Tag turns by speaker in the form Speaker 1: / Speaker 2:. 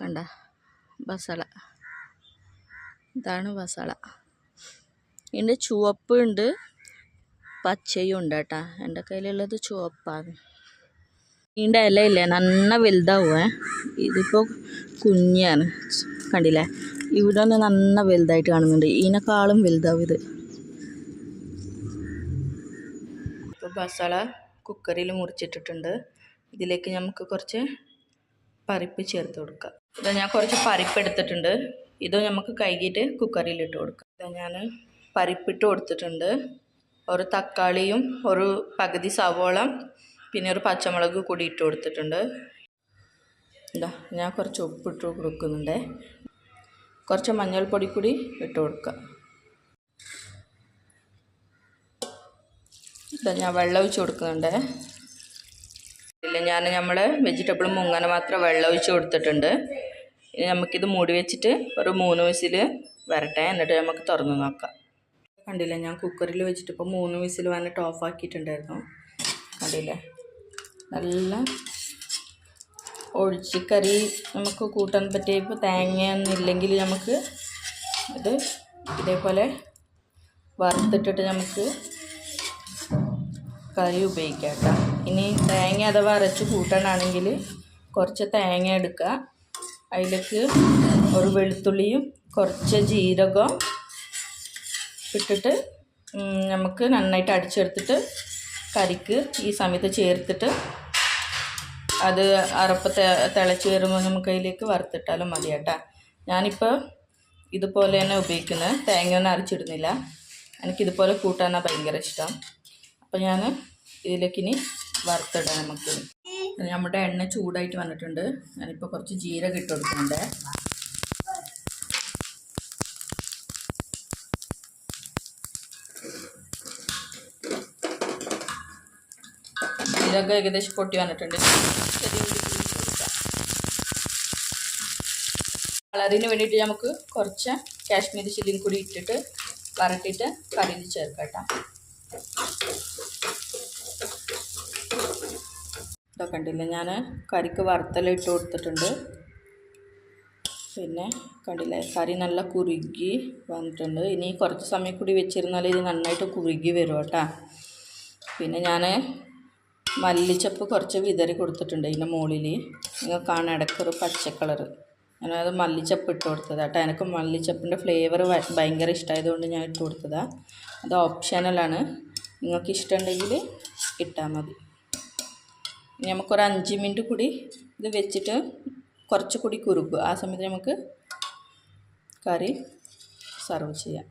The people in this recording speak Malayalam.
Speaker 1: കണ്ട ബസള. ഇതാണ് ബസള. ഇതിന്റെ ചുവപ്പ് ഉണ്ട് പച്ചയും ഉണ്ട് കേട്ടാ. എന്റെ കയ്യിലുള്ളത് ചുവപ്പാണ്. ഇതിന്റെ ഇലയില്ലേ നന്ന വലുതാവുമേ ഇതിപ്പോൾ കുഞ്ഞാണ്. കണ്ടില്ലേ? ഇവിടെ ഒന്ന് നന്ന വലുതായിട്ട് കാണുന്നുണ്ട്. ഇതിനേക്കാളും വലുതാവും ഇത്. ഇപ്പോൾ മസാല കുക്കറിൽ മുറിച്ചിട്ടിട്ടുണ്ട്. ഇതിലേക്ക് നമുക്ക് കുറച്ച് പരിപ്പ് ചേർത്ത് കൊടുക്കാം. ഇത് ഞാൻ കുറച്ച് പരിപ്പ് എടുത്തിട്ടുണ്ട്. ഇത് നമുക്ക് കഴുകിയിട്ട് കുക്കറിൽ ഇട്ട് കൊടുക്കാം. ഇത് ഞാൻ പരിപ്പിട്ട് കൊടുത്തിട്ടുണ്ട്. ഒരു തക്കാളിയും ഒരു പകുതി സവോള പിന്നെ ഒരു പച്ചമുളക് കൂടി ഇട്ട് കൊടുത്തിട്ടുണ്ട്. എന്താ ഞാൻ കുറച്ച് ഉപ്പിട്ട് കൊടുക്കുന്നുണ്ട്. കുറച്ച് മഞ്ഞൾപ്പൊടി കൂടി ഇട്ട് കൊടുക്കാം. ഇതാ ഞാൻ വെള്ളം ഒഴിച്ച് കൊടുക്കുന്നുണ്ട്. ഇല്ല ഞാൻ നമ്മൾ വെജിറ്റബിൾ മുങ്ങനെ മാത്രം വെള്ളം ഒഴിച്ച് കൊടുത്തിട്ടുണ്ട്. ഇനി നമുക്കിത് മൂടി വെച്ചിട്ട് ഒരു മൂന്ന് വിസിൽ വരട്ടെ എന്നിട്ട് നമുക്ക് തുറന്ന് നോക്കാം. കണ്ടില്ല ഞാൻ കുക്കറിൽ വെച്ചിട്ട് ഇപ്പോൾ മൂന്ന് വിസിൽ വന്നിട്ട് ഓഫ് ആക്കിയിട്ടുണ്ടായിരുന്നു. കണ്ടില്ലേ? നല്ല ഒഴിച്ചിക്കറി നമുക്ക് കൂട്ടാൻ പറ്റിയ ഇപ്പോൾ തേങ്ങയൊന്നും ഇല്ലെങ്കിൽ നമുക്ക് ഇത് ഇതേപോലെ വറുത്തിട്ടിട്ട് നമുക്ക് കറി ഉപയോഗിക്കാം കേട്ടോ. ഇനി തേങ്ങ അഥവാ അരച്ച് കൂട്ടാനാണെങ്കിൽ കുറച്ച് തേങ്ങ എടുക്കുക. അതിലേക്ക് ഒരു വെളുത്തുള്ളിയും കുറച്ച് ജീരകം ഇട്ടിട്ട് നമുക്ക് നന്നായിട്ട് അടിച്ചെടുത്തിട്ട് കറിക്ക് ഈ സമയത്ത് ചേർത്തിട്ട് അത് അറപ്പ് തിളച്ച് വരുമ്പോൾ നമുക്ക് അതിലേക്ക് വറുത്തിട്ടാലും മതി കേട്ടോ. ഞാനിപ്പോൾ ഇതുപോലെ തന്നെ ഉപയോഗിക്കുന്നത് തേങ്ങയൊന്നും അരച്ചിടുന്നില്ല. എനിക്കിതുപോലെ കൂട്ടാനാണ് ഭയങ്കര ഇഷ്ടം. അപ്പോൾ ഞാൻ ഇതിലേക്ക് ഇനി വറുത്തിടാം നമുക്ക്. നമ്മുടെ എണ്ണ ചൂടായിട്ട് വന്നിട്ടുണ്ട്. ഞാനിപ്പോൾ കുറച്ച് ജീരകം ഇട്ട് കൊടുക്കുന്നുണ്ട്. ജീരകം ഏകദേശം പൊട്ടി വന്നിട്ടുണ്ട്. കളറിന് വേണ്ടിയിട്ട് നമുക്ക് കുറച്ച് കാശ്മീരി ചില്ലിയും കൂടി ഇട്ടിട്ട് വരട്ടിയിട്ട് കറിയിൽ ചേർക്കാം കേട്ടോ. ഇതൊക്കെ കണ്ടില്ലേ? ഞാൻ കറിക്ക് വറുത്തല ഇട്ട് കൊടുത്തിട്ടുണ്ട്. പിന്നെ കണ്ടില്ലേ? കറി നല്ല കുറുകി വന്നിട്ടുണ്ട്. ഇനി കുറച്ച് സമയം കൂടി വെച്ചിരുന്നാൽ ഇത് നന്നായിട്ട് കുറുകി വരും കേട്ടോ. പിന്നെ ഞാൻ മല്ലിച്ചപ്പ് കുറച്ച് വിതറി കൊടുത്തിട്ടുണ്ട് ഇതിന്റെ മുകളിൽ നിങ്ങൾ കാണാൻ ഇടയ്ക്കൊരു പച്ച കളറ്. ഞാനത് മല്ലിച്ചപ്പ് ഇട്ട് കൊടുത്തതാണ് കേട്ടോ. എനിക്ക് മല്ലിച്ചപ്പിന്റെ ഫ്ലേവർ ഭയങ്കര ഇഷ്ടമായതുകൊണ്ട് ഞാൻ ഇട്ട് കൊടുത്തതാണ് അത് ഓപ്ഷനലാണ്. നിങ്ങൾക്ക് ഇഷ്ടമുണ്ടെങ്കിൽ ഇട്ടാൽ മതി. നമുക്കൊരു അഞ്ച് മിനിറ്റ് കൂടി ഇത് വെച്ചിട്ട് കുറച്ച് കൂടി കുറുക്കുക ആ സമയത്ത് നമുക്ക് കറി സർവ് ചെയ്യാം.